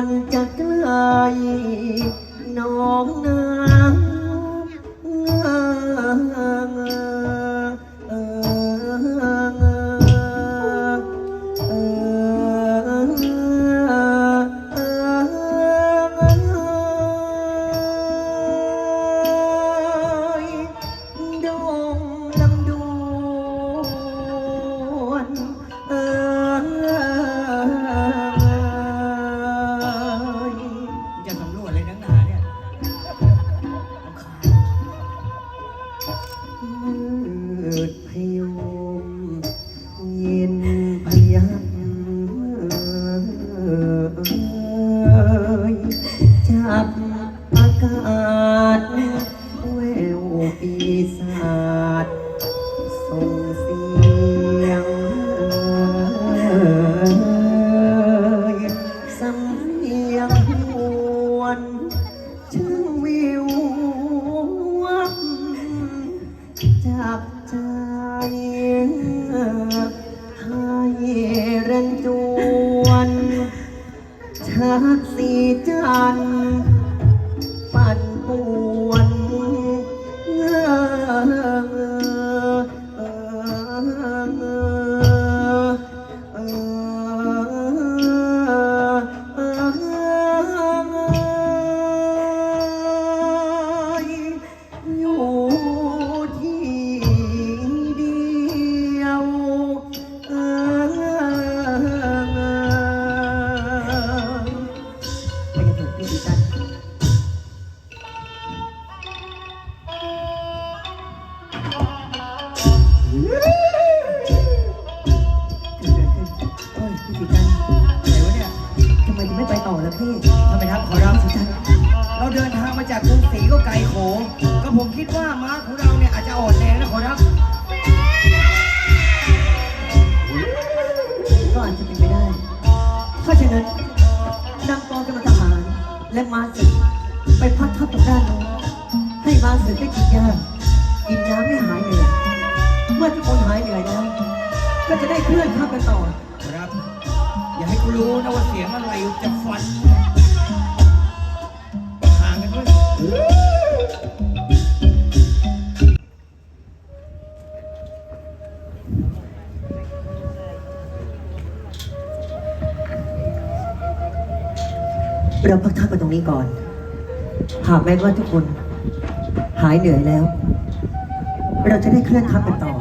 วนจะไกลน้องนา ไปไม่ไปต่อแล่ะพี่ทำไมครับขอรับสิท่านเราเดินทางมาจากกรุงศรีก็ไกลโขงก็ผมคิดว่าม้าของเราเนี่ยอาจจะอ่อนแรงนะขอรับ ก็อาจจะเป็นไปได้ เพราะฉะนั้นนำกองกำลังทหารและม้าศึกไปพักทับตรงด้านโน้นให้ม้าศึกได้กินยากินน้ำไม่หายเหนื่อยเมื่อทุกคนหายเหนื่อยแล้ว ก็จะได้เคลื่อนทัพกันต่อ ครับ รู้นะว่าเสียงอะไรจะฟันห่างกันด้วยเราพักทัพกันตรงนี้ก่อน หากแม้ว่าทุกคนหายเหนื่อยแล้ว เราจะได้เคลื่อนทัพกันต่อ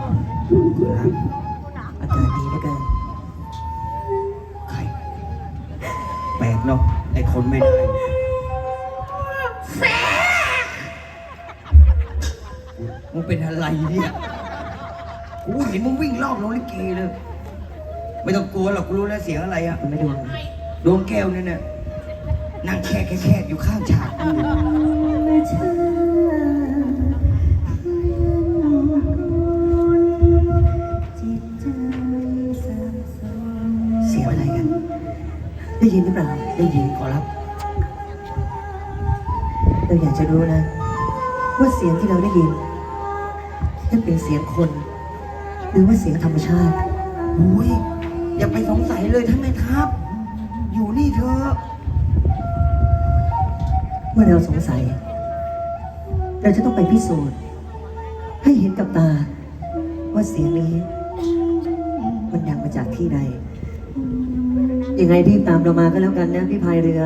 เนาะไอ้คนไม่ได้มึงเป็นอะไรเนี่ยกูเห็นมึงวิ่งรอบโรงลิเกเลย ไม่ต้องกลัวหรอกกูรู้แล้วเสียงอะไรอะคุณไม่ดวงดวงแก้วเนี่ยเนี่ยนั่งแค่แค่แค่อยู่ข้างฉากกูอ ได้ยินหรือเปล่า ได้ยินขอรับ เราอยากจะรู้นะ ว่าเสียงที่เราได้ยินจะเป็นเสียงคน หรือว่าเสียงธรรมชาติอุ้ยอย่าไปสงสัยเลยท่านแม่ทัพอยู่นี่เถอะเมื่อเราสงสัย เราจะต้องไปพิสูจน์ ให้เห็นกับตา ว่าเสียงนี้ มันดังมาจากที่ใด ยังไงรีบตามเรามาก็แล้วกันนะพี่พายเรือ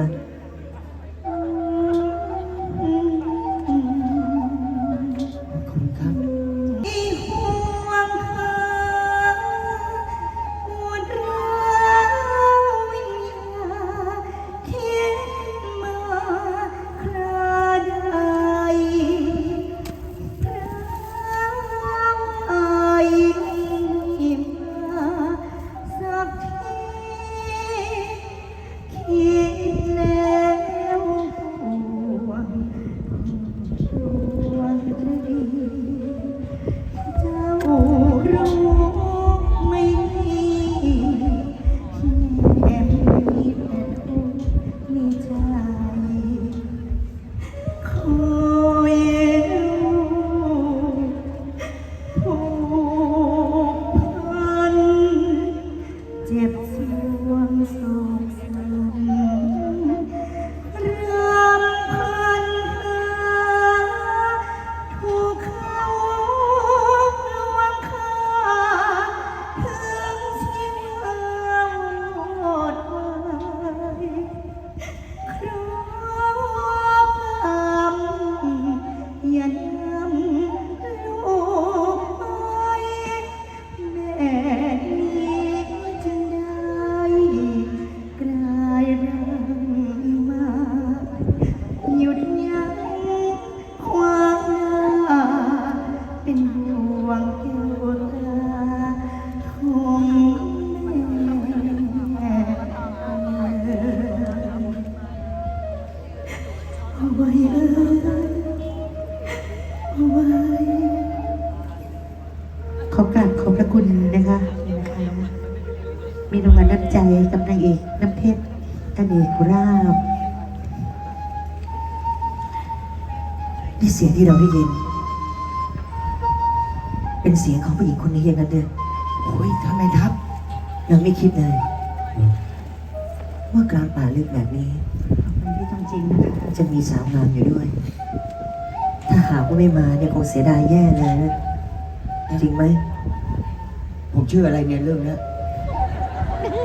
Oh. ไอ้ยาขอกราบขอบพระคุณนะคะมีรางวัลน้ำใจกับนางเอกน้ำเพชรกนเอกราบนี่เสียงที่เราได้ยิน เป็นเสียงของผู้หญิงคนนี้อย่างนั้นเนี่ยโอ้ยทำไมทับ เราไม่คิดเลย ว่ากลางป่าลึกแบบนี้ ขอบคุณพี่ทองจริงนะคะ จะมีสาวงามอยู่ด้วย ถ้าหากว่าไม่มาเนี่ยคงเสียดายแย่เลยนะจริงไหม ผมชื่ออะไรเนี่ยเรื่องเนี้ย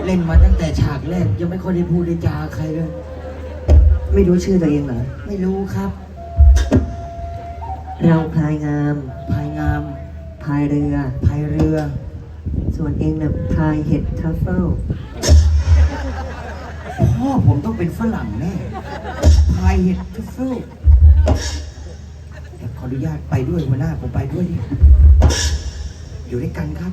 เล่นมาตั้งแต่ฉากแรกยังไม่ค่อยได้พูดได้จาใครเลย ไม่รู้ชื่อตัวเองเหรอ ไม่รู้ครับ เราพลายงาม พายงามพายเรือ พายเรือ ส่วนเองน่ะพลายเห็ดทัฟเฟิล พ่อผมต้องเป็นฝรั่งแน่พายเห็ดทุฟเฟิลเดี๋ยวขออนุญาตไปด้วยหัวหน้าผมไปด้วยดิอยู่ด้วยกันครับ